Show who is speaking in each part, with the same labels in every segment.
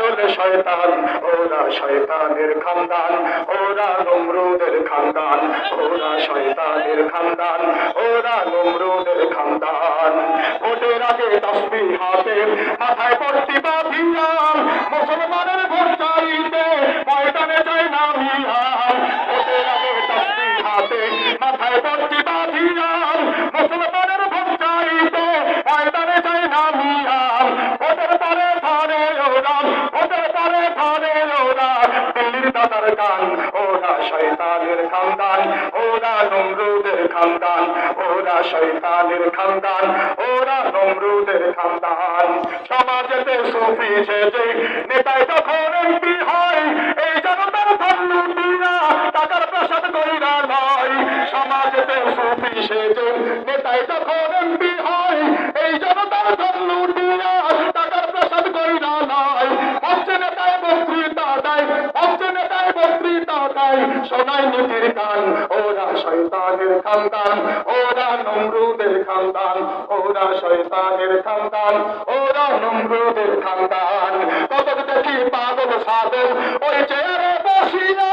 Speaker 1: আসলে শয়তান, ওরা শয়তানের খানদান, ওরা নমরুদের খানদান, ওরা শয়তানের খানদান, ওরা নমরুদের খানদান। ভোটের আগে তসবি হাতে, মাথায় পড়তি বাঁধিয়াম মুসলমানের ভোট চাইতে ময়দানে যায় না মিয়াম ভোটের আগে তসবি হাতে, মাথায় ওরা শয়তানের খানদান, ওরা নমরুদের খানদান, ওরা খানদান, ওরা নমরুদের খানদান। সমাজেতে সুফি নেতায় এমপি হয়, এই জনতার লুটিয়া টাকার প্রসাদ কইরা নয় সমাজেতে সুফি সেজে নেতায় যখন এমপি হয়, এই জনতার বক্তৃতা সবাই নদীর গান ওরা শয়তানের খানদান, ওরা নমরুদের খানদান, ওরা শয়তানের খানদান, ওরা নমরুদের খানদান। কত দেখি পাগল সাধন, ওই চেয়ারে বসিলাম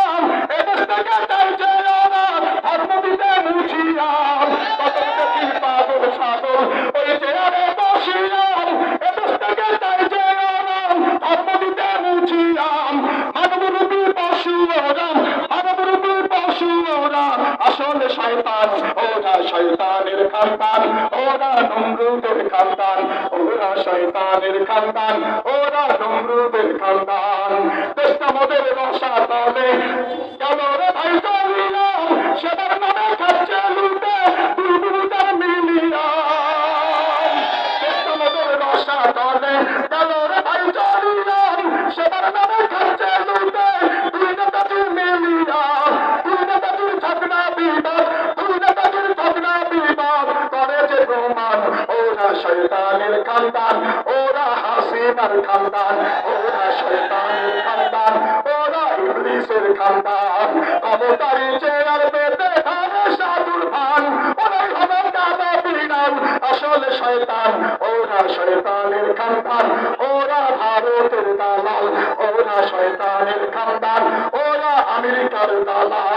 Speaker 1: শয়তান, ওরা শয়তানের খানদান, ওরা নমরুদের খানদান, ওরা শয়তানের খানদান, ওরা নমরুদের খানদান। দেশটা মোদের রসা তলে গেল রে ভাই চলিলাম সেবার নামে খাচ্ছে লুটে দুর্বুদার মিলিয়াম দেশটা মোদের রসা তলে ওরা শয়তানের খানদান, ওরা হাসিনার খানদান, ওরা শয়তানের খানদান, ওরা ইবলিসের খানদান। ক্ষমতারি চেয়ার পেতে সাধুর ভান বিড়াল। আসলে শয়তান, ওরা শয়তানের খানদান, ওরা ভারতের দালাল, ওরা শয়তানের খানদান, ওরা আমেরিকার দালাল।